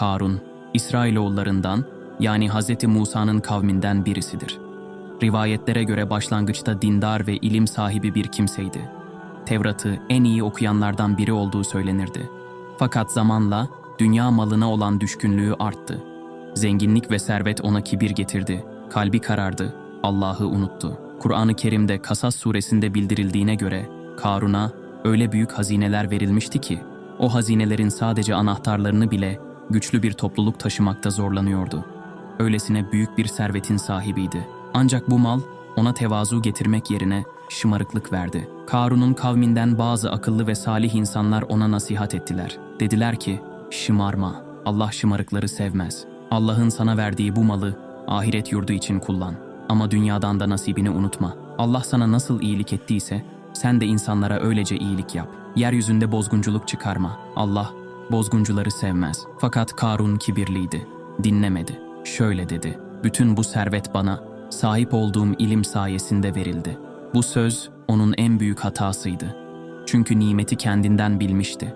Karun, İsrailoğullarından yani Hz. Musa'nın kavminden birisidir. Rivayetlere göre başlangıçta dindar ve ilim sahibi bir kimseydi. Tevrat'ı en iyi okuyanlardan biri olduğu söylenirdi. Fakat zamanla dünya malına olan düşkünlüğü arttı. Zenginlik ve servet ona kibir getirdi. Kalbi karardı. Allah'ı unuttu. Kur'an-ı Kerim'de Kasas suresinde bildirildiğine göre Karun'a öyle büyük hazineler verilmişti ki o hazinelerin sadece anahtarlarını bile güçlü bir topluluk taşımakta zorlanıyordu. Öylesine büyük bir servetin sahibiydi. Ancak bu mal ona tevazu getirmek yerine şımarıklık verdi. Karun'un kavminden bazı akıllı ve salih insanlar ona nasihat ettiler. Dediler ki, şımarma, Allah şımarıkları sevmez. Allah'ın sana verdiği bu malı ahiret yurdu için kullan. Ama dünyadan da nasibini unutma. Allah sana nasıl iyilik ettiyse sen de insanlara öylece iyilik yap. Yeryüzünde bozgunculuk çıkarma. Allah bozguncuları sevmez. Fakat Karun kibirliydi. Dinlemedi. Şöyle dedi. Bütün bu servet bana sahip olduğum ilim sayesinde verildi. Bu söz onun en büyük hatasıydı. Çünkü nimeti kendinden bilmişti.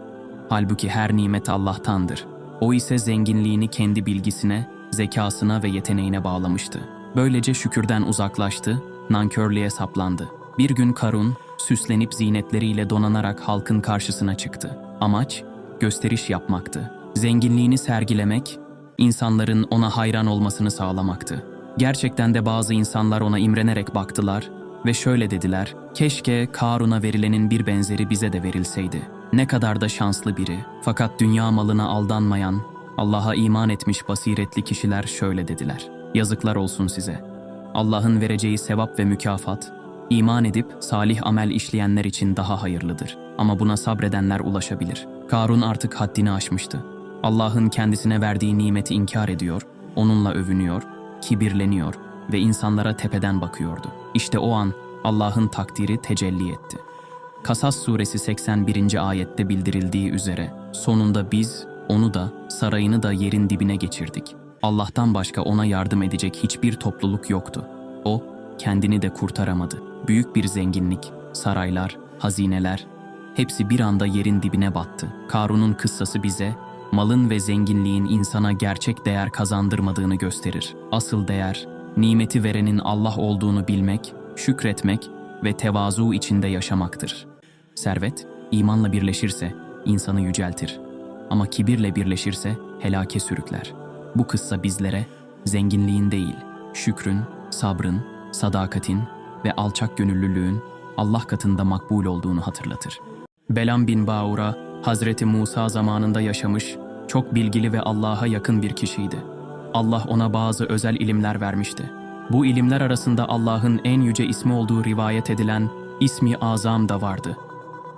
Halbuki her nimet Allah'tandır. O ise zenginliğini kendi bilgisine, zekasına ve yeteneğine bağlamıştı. Böylece şükürden uzaklaştı, nankörlüğe saplandı. Bir gün Karun, süslenip zinetleriyle donanarak halkın karşısına çıktı. Amaç, gösteriş yapmaktı. Zenginliğini sergilemek, insanların ona hayran olmasını sağlamaktı. Gerçekten de bazı insanlar ona imrenerek baktılar ve şöyle dediler, keşke Karun'a verilenin bir benzeri bize de verilseydi. Ne kadar da şanslı biri. Fakat dünya malına aldanmayan, Allah'a iman etmiş basiretli kişiler şöyle dediler. Yazıklar olsun size. Allah'ın vereceği sevap ve mükafat, iman edip salih amel işleyenler için daha hayırlıdır. Ama buna sabredenler ulaşabilir. Karun artık haddini aşmıştı. Allah'ın kendisine verdiği nimeti inkar ediyor, onunla övünüyor, kibirleniyor ve insanlara tepeden bakıyordu. İşte o an Allah'ın takdiri tecelli etti. Kasas suresi 81. ayette bildirildiği üzere sonunda biz onu da sarayını da yerin dibine geçirdik. Allah'tan başka ona yardım edecek hiçbir topluluk yoktu. O kendini de kurtaramadı. Büyük bir zenginlik, saraylar, hazineler hepsi bir anda yerin dibine battı. Karun'un kıssası bize malın ve zenginliğin insana gerçek değer kazandırmadığını gösterir. Asıl değer nimeti verenin Allah olduğunu bilmek, şükretmek ve tevazu içinde yaşamaktır. Servet, imanla birleşirse insanı yüceltir. Ama kibirle birleşirse helake sürükler. Bu kıssa bizlere zenginliğin değil, şükrün, sabrın, sadakatin ve alçak gönüllülüğün Allah katında makbul olduğunu hatırlatır. Belam bin Baura, Hazreti Musa zamanında yaşamış, çok bilgili ve Allah'a yakın bir kişiydi. Allah ona bazı özel ilimler vermişti. Bu ilimler arasında Allah'ın en yüce ismi olduğu rivayet edilen İsmi Azam da vardı.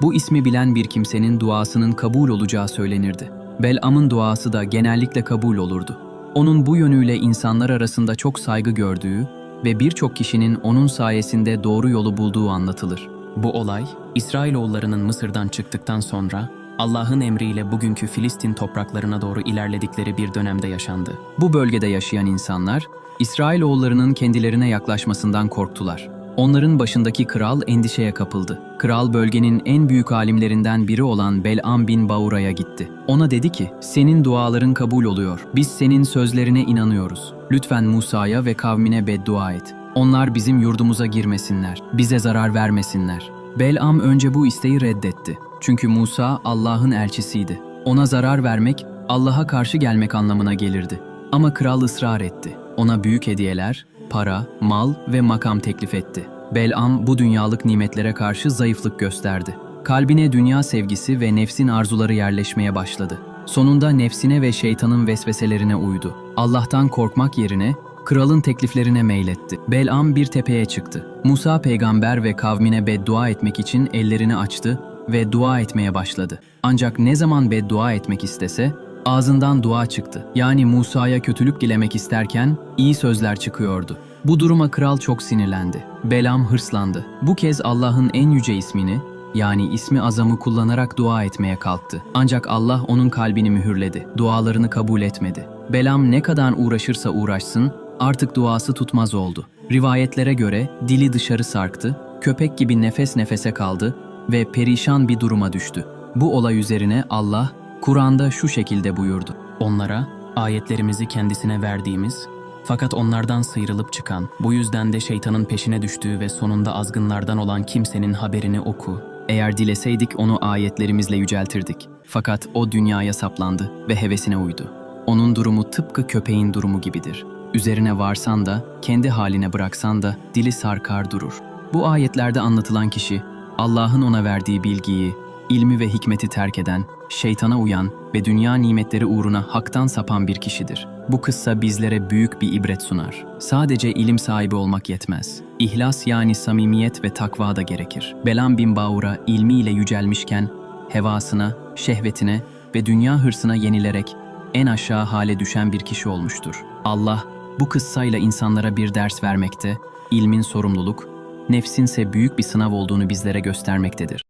Bu ismi bilen bir kimsenin duasının kabul olacağı söylenirdi. Belam'ın duası da genellikle kabul olurdu. Onun bu yönüyle insanlar arasında çok saygı gördüğü ve birçok kişinin onun sayesinde doğru yolu bulduğu anlatılır. Bu olay, İsrailoğullarının Mısır'dan çıktıktan sonra Allah'ın emriyle bugünkü Filistin topraklarına doğru ilerledikleri bir dönemde yaşandı. Bu bölgede yaşayan insanlar, İsrailoğullarının kendilerine yaklaşmasından korktular. Onların başındaki kral endişeye kapıldı. Kral bölgenin en büyük alimlerinden biri olan Belam bin Baura'ya gitti. Ona dedi ki, senin duaların kabul oluyor. Biz senin sözlerine inanıyoruz. Lütfen Musa'ya ve kavmine beddua et. Onlar bizim yurdumuza girmesinler, bize zarar vermesinler. Belam önce bu isteği reddetti. Çünkü Musa Allah'ın elçisiydi. Ona zarar vermek, Allah'a karşı gelmek anlamına gelirdi. Ama kral ısrar etti. Ona büyük hediyeler, para, mal ve makam teklif etti. Belam bu dünyalık nimetlere karşı zayıflık gösterdi. Kalbine dünya sevgisi ve nefsin arzuları yerleşmeye başladı. Sonunda nefsine ve şeytanın vesveselerine uydu. Allah'tan korkmak yerine kralın tekliflerine meyletti. Belam bir tepeye çıktı. Musa peygamber ve kavmine beddua etmek için ellerini açtı ve dua etmeye başladı. Ancak ne zaman beddua etmek istese ağzından dua çıktı. Yani Musa'ya kötülük dilemek isterken iyi sözler çıkıyordu. Bu duruma kral çok sinirlendi. Belam hırslandı. Bu kez Allah'ın en yüce ismini, yani ismi azamı kullanarak dua etmeye kalktı. Ancak Allah onun kalbini mühürledi. Dualarını kabul etmedi. Belam ne kadar uğraşırsa uğraşsın, artık duası tutmaz oldu. Rivayetlere göre dili dışarı sarktı, köpek gibi nefes nefese kaldı ve perişan bir duruma düştü. Bu olay üzerine Allah, Kur'an'da şu şekilde buyurdu. Onlara ayetlerimizi kendisine verdiğimiz fakat onlardan sıyrılıp çıkan, bu yüzden de şeytanın peşine düştüğü ve sonunda azgınlardan olan kimsenin haberini oku. Eğer dileseydik onu ayetlerimizle yüceltirdik. Fakat o dünyaya saplandı ve hevesine uydu. Onun durumu tıpkı köpeğin durumu gibidir. Üzerine varsan da, kendi haline bıraksan da dili sarkar durur. Bu ayetlerde anlatılan kişi, Allah'ın ona verdiği bilgiyi, ilmi ve hikmeti terk eden, şeytana uyan ve dünya nimetleri uğruna haktan sapan bir kişidir. Bu kıssa bizlere büyük bir ibret sunar. Sadece ilim sahibi olmak yetmez. İhlas yani samimiyet ve takva da gerekir. Belam bin Baur'a ilmiyle yücelmişken, hevasına, şehvetine ve dünya hırsına yenilerek en aşağı hale düşen bir kişi olmuştur. Allah bu kıssayla insanlara bir ders vermekte, ilmin sorumluluk, nefsinse büyük bir sınav olduğunu bizlere göstermektedir.